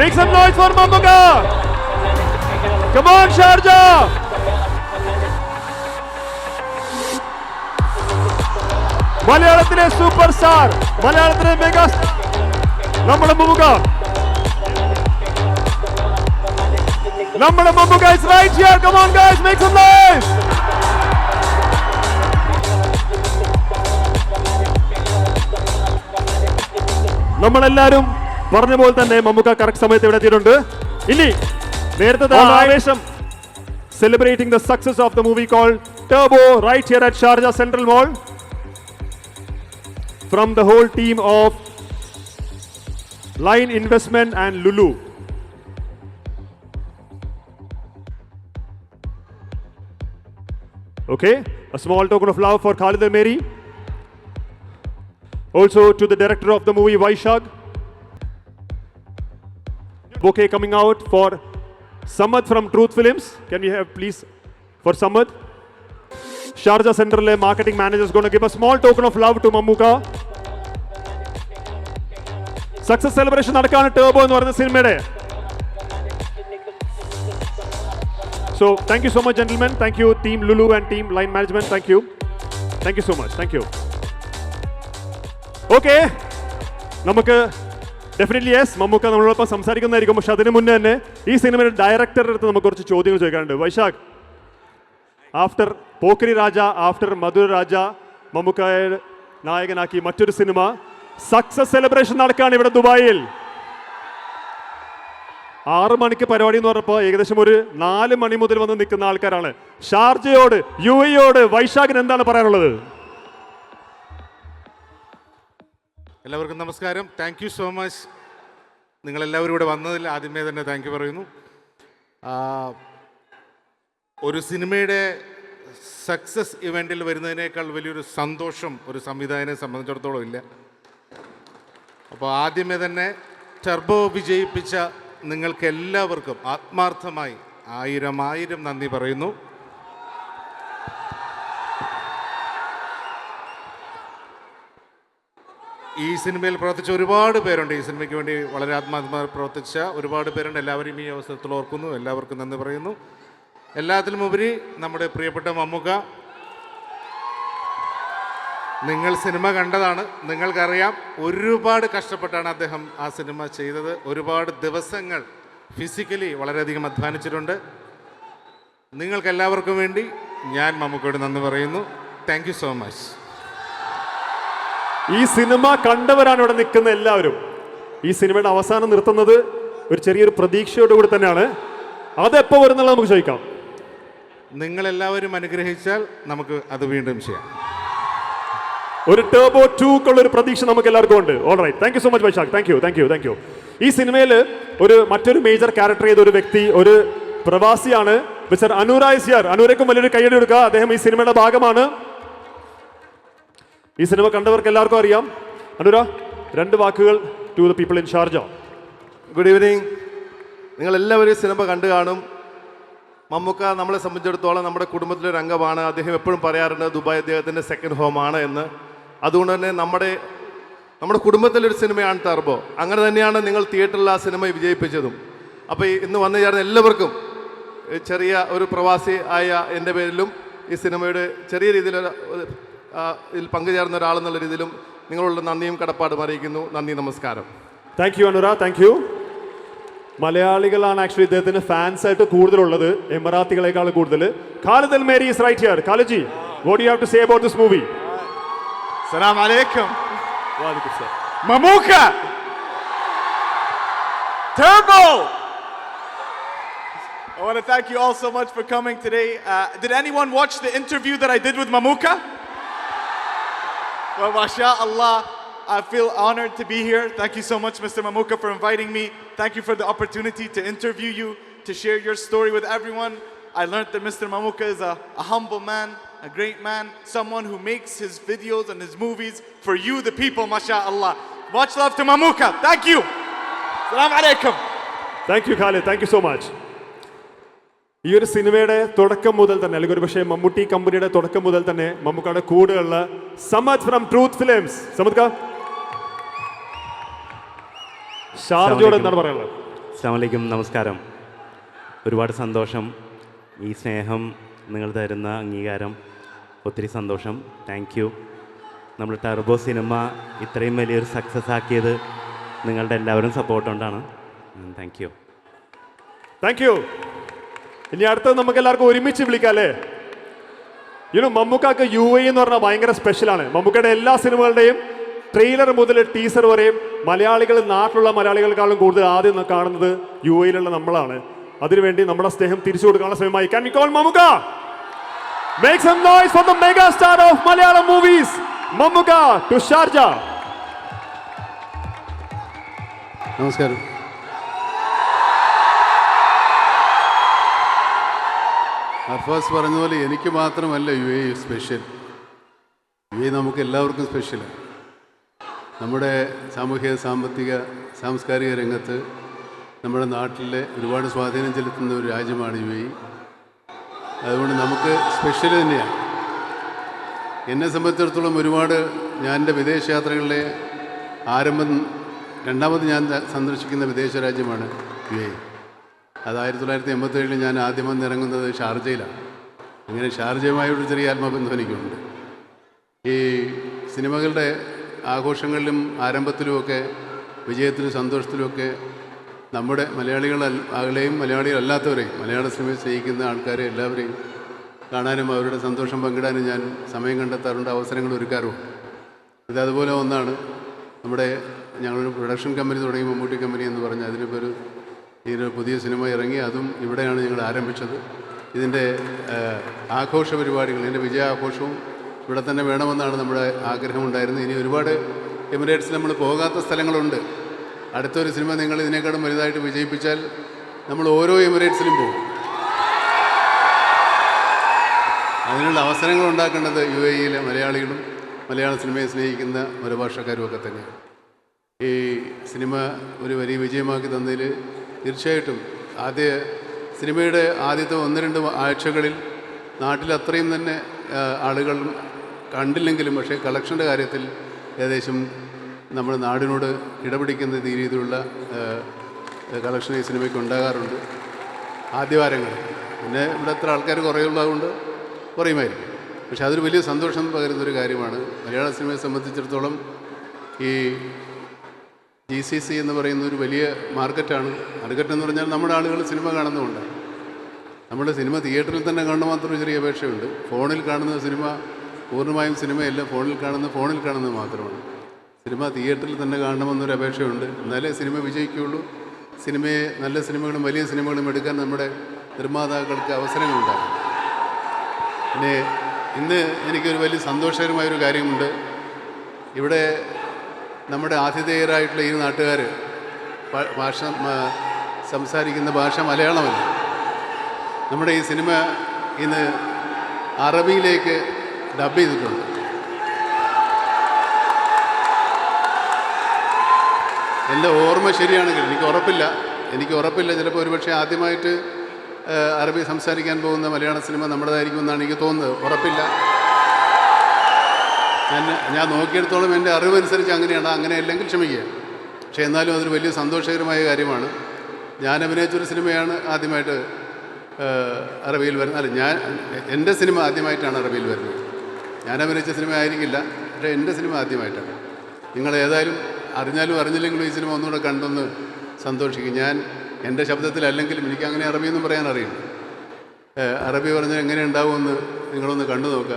Make some noise for Mamuka. Come on, Sharjah. മലയാളത്തിലെ super star മലയാളത്തിലെ mega നമ്മുടെ മമ്മുക നമ്മുടെ Mammukka is right here come on guys make some noise നമ്മളെല്ലാരും പറഞ്ഞ പോലെ തന്നെ മമ്മുക്ക കറക്റ്റ് സമയത്ത് ഇവിടെ എത്തിയിട്ടുണ്ട് ഇനി നേരത്തെ ആവേശം celebrating the success of the movie called Turbo right here at Sharjah Central Mall from the whole team of Line Investment and Lulu. Okay, a small token of love for Khalid Al Meri. Also to the director of the movie Vaishag. Bouquet coming out for Samad from Truth Films. Can we have please for Samad? Sharjah Central marketing manager is going to give a small token of love to Mamuka. Success celebration നടക്കാണ് turbo എന്ന് പറയുന്ന സിനിമയുടെ so thank you so much gentlemen thank you team Lulu and team line management thank you thank you so much thank you okay നമുക്ക് definitely yes Mammukka നമ്മളോടൊപ്പം സംസാരിക്കുന്നതായിരിക്കും. പക്ഷെ അതിന് മുന്നേ തന്നെ ഈ സിനിമയുടെ ഡയറക്ടറുടെ അടുത്ത് നമുക്ക് കുറച്ച് ചോദ്യങ്ങൾ ചോദിക്കാനുണ്ട്. വൈശാഖ് ആഫ്റ്റർ പോക്കരി രാജ ആഫ്റ്റർ മധുര രാജ മമ്മൂക്കയെ നായകനാക്കി മറ്റൊരു സിനിമ സക്സസ് സെലിബ്രേഷൻ നടക്കുകയാണ് ഇവിടെ ദുബായിൽ. ആറ് മണിക്ക് പരിപാടി എന്ന് പറഞ്ഞപ്പോൾ ഏകദേശം ഒരു നാല് മണി മുതൽ വന്ന് നിൽക്കുന്ന ആൾക്കാരാണ്. ഷാർജയോട് യു എയോട് വൈശാഖിന് എന്താണ് പറയാനുള്ളത്? എല്ലാവർക്കും നമസ്കാരം. താങ്ക് യു സോ മച്ച് നിങ്ങളെല്ലാവരും ഇവിടെ വന്നതിൽ ആദ്യമേ തന്നെ താങ്ക് യു പറയുന്നു. ഒരു സിനിമയുടെ സക്സസ് ഇവന്റിൽ വരുന്നതിനേക്കാൾ വലിയൊരു സന്തോഷം ഒരു സംവിധായകനെ സംബന്ധിച്ചിടത്തോളം ഇല്ല. അപ്പോൾ ആദ്യമേ തന്നെ ടർബോ വിജയിപ്പിച്ച നിങ്ങൾക്ക് എല്ലാവർക്കും ആത്മാർത്ഥമായി ആയിരം ആയിരം നന്ദി പറയുന്നു. ഈ സിനിമയിൽ പ്രവർത്തിച്ച ഒരുപാട് പേരുണ്ട്. ഈ സിനിമയ്ക്ക് വേണ്ടി വളരെ ആത്മാത്മാ പ്രവർത്തിച്ച ഒരുപാട് പേരുണ്ട്. എല്ലാവരും ഈ അവസരത്തിൽ ഓർക്കുന്നു. എല്ലാവർക്കും നന്ദി പറയുന്നു. എല്ലാത്തിലും ഉപരി നമ്മുടെ പ്രിയപ്പെട്ട മമ്മുക്ക നിങ്ങൾ സിനിമ കണ്ടതാണ്. നിങ്ങൾക്കറിയാം ഒരുപാട് കഷ്ടപ്പെട്ടാണ് അദ്ദേഹം ആ സിനിമ ചെയ്തത്. ഒരുപാട് ദിവസങ്ങൾ ഫിസിക്കലി വളരെയധികം അധ്വാനിച്ചിട്ടുണ്ട്. നിങ്ങൾക്കെല്ലാവർക്കും വേണ്ടി ഞാൻ മമ്മൂക്കയോട് നന്ദി പറയുന്നു. താങ്ക് സോ മച്ച് ഈ സിനിമ കണ്ടവരാണ് ഇവിടെ നിൽക്കുന്ന എല്ലാവരും. ഈ സിനിമയുടെ അവസാനം നിർത്തുന്നത് ഒരു ചെറിയൊരു പ്രതീക്ഷയോട് കൂടി തന്നെയാണ്. അതെപ്പോ വരുന്നുള്ള നമുക്ക് ചോദിക്കാം. നിങ്ങളെല്ലാവരും അനുഗ്രഹിച്ചാൽ നമുക്ക് അത് വീണ്ടും ചെയ്യാം. ഒരു ടേബോ ടൂക്കുള്ള ഒരു പ്രതീക്ഷ നമുക്ക് എല്ലാവർക്കും ഉണ്ട്. All right thank you so much Vysakh thank you thank you thank you ഈ സിനിമയിൽ ഒരു മറ്റൊരു മേജർ ക്യാരക്ടർ ചെയ്ത ഒരു വ്യക്തി ഒരു പ്രവാസിയാണ് മിസ്റ്റർ അനുരായ് സിയാർ. അനുരക്കും വലിയൊരു കൈയടി കൊടുക്കുക. അദ്ദേഹം ഈ സിനിമയുടെ ഭാഗമാണ്. ഈ സിനിമ കണ്ടവർക്ക് എല്ലാവർക്കും അറിയാം. അനുര രണ്ട് വാക്കുകൾ to the people in Sharjah good evening നിങ്ങൾ എല്ലാവരും ഈ സിനിമ കണ്ടു കാണും. മമ്മൂക്ക നമ്മളെ സംബന്ധിച്ചിടത്തോളം നമ്മുടെ കുടുംബത്തിലെ ഒരു അംഗമാണ്. അദ്ദേഹം എപ്പോഴും പറയാറുണ്ട് ദുബായ് അദ്ദേഹത്തിന്റെ സെക്കൻഡ് ഹോമാണ് എന്ന്. അതുകൊണ്ട് തന്നെ നമ്മുടെ നമ്മുടെ കുടുംബത്തിലൊരു സിനിമയാണ് ടർബോ അങ്ങനെ തന്നെയാണ് നിങ്ങൾ തിയേറ്ററിൽ ആ സിനിമ വിജയിപ്പിച്ചതും. അപ്പോൾ ഇന്ന് വന്നു ചേർന്ന എല്ലാവർക്കും ചെറിയ ഒരു പ്രവാസി ആയ എന്റെ പേരിലും ഈ സിനിമയുടെ ചെറിയ ആ, ഇതിൽ പങ്കുചേർന്ന ഒരാളെന്നുള്ള രീതിയിലും നിങ്ങളുള്ള നന്ദിയും കടപ്പാടും അറിയിക്കുന്നു. നന്ദി നമസ്കാരം. Thank you Anura thank you മലയാളികളാണ് ആക്ച്വലി ഇദ്ദേഹത്തിന് ഫാൻസ് ആയിട്ട് കൂടുതലുള്ളത്. എമറാത്തികളെക്കാൾ കൂടുതൽ Khalid al Meri is right here Khaliji what you have to say about this movie അസ്സലാമു അലൈക്കും വാലിക്കും സലാം Mammukka Turbo I want to thank you all so much for coming today. Uh, did anyone watch the interview that I did with Mamuka? Well, mashallah, I feel honored to be here. Thank you so much, Mr. Mamuka, for inviting me. Thank you for the opportunity to interview you, to share your story with everyone. I learned that Mr. Mamuka is a, a humble man, a great man, someone who makes his videos and his movies for you, the people, mashallah. Much love to Mamuka. Thank you. Salam alaikum. Thank you, Khalid. Thank you so much. ഈ ഒരു സിനിമയുടെ തുടക്കം മുതൽ തന്നെ അല്ലെങ്കിൽ ഒരു പക്ഷേ മമ്മൂട്ടി കമ്പനിയുടെ തുടക്കം മുതൽ തന്നെ മമ്മൂക്കയുടെ കൂടെയുള്ള Samad from Truth Films. Samad ഷാർജോട് എന്താണ് പറയാനുള്ളത് അസ്സാമലൈക്കും നമസ്കാരം. ഒരുപാട് സന്തോഷം. ഈ സ്നേഹം നിങ്ങൾ തരുന്ന അംഗീകാരം. ഒത്തിരി സന്തോഷം. താങ്ക് യു നമ്മൾ ടർബോ സിനിമ ഇത്രയും വലിയൊരു സക്സസ് ആക്കിയത് നിങ്ങളുടെ എല്ലാവരും സപ്പോർട്ട് കൊണ്ടാണ്. താങ്ക് യു താങ്ക് യു ഇനി അടുത്തത് നമുക്ക് എല്ലാവർക്കും ഒരുമിച്ച് വിളിക്കാം അല്ലേ ഇനി മമ്മൂക്കാക്ക് യു എ എന്ന് പറഞ്ഞാൽ ഭയങ്കര സ്പെഷ്യലാണ് മമ്മൂക്കയുടെ എല്ലാ സിനിമകളുടെയും ട്രെയിലർ മുതൽ ടീസർ വരെയും മലയാളികൾ നാട്ടിലുള്ള മലയാളികളെക്കാളും കൂടുതൽ ആദ്യം കാണുന്നത് യു എയിലുള്ള നമ്മളാണ്. അതിനുവേണ്ടി നമ്മുടെ സ്നേഹം തിരിച്ചു കൊടുക്കാനുള്ള സമയമായി can we call Mammukka? Make some noise for the mega star of Malayalam movies, Mammuka to Sharjah. നമസ്കാരം. അർഫാസ് പറഞ്ഞതുപോലെ എനിക്ക് മാത്രമല്ല U A special. U A നമുക്ക് എല്ലാവർക്കും സ്പെഷ്യലാണ് നമ്മുടെ സാമൂഹിക സാമ്പത്തിക സാംസ്കാരിക രംഗത്ത് നമ്മുടെ നാട്ടിലെ ഒരുപാട് സ്വാധീനം ചെലുത്തുന്ന ഒരു രാജ്യമാണ് യു എ. അതുകൊണ്ട് നമുക്ക് സ്പെഷ്യൽ തന്നെയാണ്. എന്നെ സംബന്ധിച്ചിടത്തോളം ഒരുപാട് ഞാൻ എന്റെ വിദേശയാത്രകളിലെ ആരംഭം രണ്ടാമത് ഞാൻ സന്ദർശിക്കുന്ന വിദേശ രാജ്യമാണ് യു എ. അത് ആയിരത്തി തൊള്ളായിരത്തി എൺപത്തേഴിൽ ഞാൻ ആദ്യം വന്നിറങ്ങുന്നത് ഷാർജയിലാണ്. അങ്ങനെ ഷാർജയുമായൊരു ചെറിയ ആത്മബന്ധം എനിക്കുണ്ട്. ഈ സിനിമകളുടെ ആഘോഷങ്ങളിലും ആരംഭത്തിലുമൊക്കെ വിജയത്തിലും സന്തോഷത്തിലുമൊക്കെ നമ്മുടെ മലയാളികൾ ആകളെയും മലയാളികളല്ലാത്തവരെയും മലയാള സിനിമയെ സ്നേഹിക്കുന്ന ആൾക്കാരെ എല്ലാവരെയും കാണാനും അവരുടെ സന്തോഷം പങ്കിടാനും ഞാൻ സമയം കണ്ടെത്താറുണ്ട് അവസരങ്ങൾ ഒരുക്കാറുമുണ്ട്. ഇത് അതുപോലെ ഒന്നാണ് നമ്മുടെ ഞങ്ങളൊരു പ്രൊഡക്ഷൻ കമ്പനി തുടങ്ങി മമ്മൂട്ടി കമ്പനി എന്ന് പറഞ്ഞാൽ അതിനിപ്പോൾ ഒരു ഇതിനൊരു പുതിയ സിനിമ ഇറങ്ങി അതും ഇവിടെയാണ് ഞങ്ങൾ ആരംഭിച്ചത്. ഇതിന്റെ ആഘോഷ പരിപാടികൾ ഇതിന്റെ വിജയാഘോഷവും ഇവിടെ തന്നെ വേണമെന്നാണ് നമ്മുടെ ആഗ്രഹമുണ്ടായിരുന്നത്. ഇനി ഒരുപാട് എമിറേറ്റ്സിൽ നമ്മൾ പോകാത്ത സ്ഥലങ്ങളുണ്ട്. അടുത്തൊരു സിനിമ നിങ്ങൾ ഇതിനേക്കാളും വലുതായിട്ട് വിജയിപ്പിച്ചാൽ നമ്മൾ ഓരോ എമിറേറ്റ്സിലും പോകും. അതിനുള്ള അവസരങ്ങൾ ഉണ്ടാക്കേണ്ടത് യു എ ഇയിലെ മലയാളികളും മലയാള സിനിമയെ സ്നേഹിക്കുന്ന മറുഭാഷക്കാരും ഒക്കെ തന്നെയാണ്. ഈ സിനിമ ഒരു വലിയ വിജയമാക്കി തന്നതിൽ തീർച്ചയായിട്ടും. ആദ്യ സിനിമയുടെ ആദ്യത്തെ ഒന്ന് രണ്ട് ആഴ്ചകളിൽ നാട്ടിൽ അത്രയും തന്നെ ആളുകൾ കണ്ടില്ലെങ്കിലും പക്ഷേ കളക്ഷന്റെ കാര്യത്തിൽ ഏകദേശം നമ്മുടെ നാടിനോട് ഇടപിടിക്കുന്ന രീതിയിലുള്ള കളക്ഷൻ ഈ സിനിമയ്ക്ക് ഉണ്ടാകാറുണ്ട്. ആദ്യവാരങ്ങൾ. പിന്നെ ഇവിടെ എത്ര ആൾക്കാർ കുറയുള്ളതുകൊണ്ട് കുറയുമായിരിക്കും. പക്ഷേ അതൊരു വലിയ സന്തോഷം പകരുന്നൊരു കാര്യമാണ്. മലയാള സിനിമയെ സംബന്ധിച്ചിടത്തോളം ഈ ജി സി സി എന്ന് പറയുന്ന ഒരു വലിയ മാർക്കറ്റാണ്. മാർക്കറ്റ് എന്ന് പറഞ്ഞാൽ നമ്മുടെ ആളുകൾ സിനിമ കാണുന്നുമുണ്ട് നമ്മുടെ സിനിമ തിയേറ്ററിൽ തന്നെ കാണുന്ന മാത്രം ചെറിയ അപേക്ഷയുണ്ട്. ഫോണിൽ കാണുന്ന സിനിമ പൂർണമായും സിനിമയല്ല. ഫോണിൽ കാണുന്ന ഫോണിൽ കാണുന്നത് മാത്രമാണ്. സിനിമ തിയേറ്ററിൽ തന്നെ കാണണമെന്നൊരു അപേക്ഷയുണ്ട്. എന്നാലേ സിനിമ വിജയിക്കുകയുള്ളൂ. സിനിമയെ നല്ല സിനിമകളും വലിയ സിനിമകളും എടുക്കാൻ നമ്മുടെ നിർമ്മാതാക്കൾക്ക് അവസരങ്ങളുണ്ടാകും. പിന്നെ ഇന്ന് എനിക്കൊരു വലിയ സന്തോഷകരമായൊരു കാര്യമുണ്ട്. ഇവിടെ നമ്മുടെ ആതിഥേയരായിട്ടുള്ള ഈ നാട്ടുകാർ ഭാഷ സംസാരിക്കുന്ന ഭാഷ മലയാളമല്ല. നമ്മുടെ ഈ സിനിമ ഇന്ന് അറബിയിലേക്ക് ഡബ് ചെയ്തിട്ടുണ്ട്. എന്റെ ഓർമ്മ ശരിയാണെങ്കിൽ എനിക്ക് ഉറപ്പില്ല. എനിക്ക് ഉറപ്പില്ല. ചിലപ്പോൾ ഒരുപക്ഷെ ആദ്യമായിട്ട് അറബി സംസാരിക്കാൻ പോകുന്ന മലയാള സിനിമ നമ്മുടേതായിരിക്കും എന്നാണ് എനിക്ക് തോന്നുന്നത്. ഉറപ്പില്ല. ഞാൻ ഞാൻ നോക്കിയെടുത്തോളം എന്റെ അറിവനുസരിച്ച് അങ്ങനെയാണ് അങ്ങനെ അല്ലെങ്കിൽ ക്ഷമിക്കുക. പക്ഷേ എന്നാലും അതൊരു വലിയ സന്തോഷകരമായ കാര്യമാണ്. ഞാൻ അഭിനയിച്ചൊരു സിനിമയാണ് ആദ്യമായിട്ട് അറബിയിൽ വരുന്നത് അല്ല ഞാൻ എന്റെ സിനിമ ആദ്യമായിട്ടാണ് അറബിയിൽ വരുന്നത്. ഞാൻ അഭിനയിച്ച സിനിമ ആയിരിക്കില്ല പക്ഷേ എന്റെ സിനിമ ആദ്യമായിട്ടാണ്. നിങ്ങൾ ഏതായാലും അറിഞ്ഞാലും അറിഞ്ഞില്ലെങ്കിലും ഈ സിനിമ ഒന്നുകൂടെ കണ്ടൊന്ന് സന്തോഷിക്കും. ഞാൻ എന്റെ ശബ്ദത്തിലല്ലെങ്കിലും എനിക്ക് അങ്ങനെ അറബിയെന്നും പറയാൻ ഏഹ് അറബി പറഞ്ഞാൽ എങ്ങനെ ഉണ്ടാവുമെന്ന് നിങ്ങളൊന്ന് കണ്ടു നോക്കുക.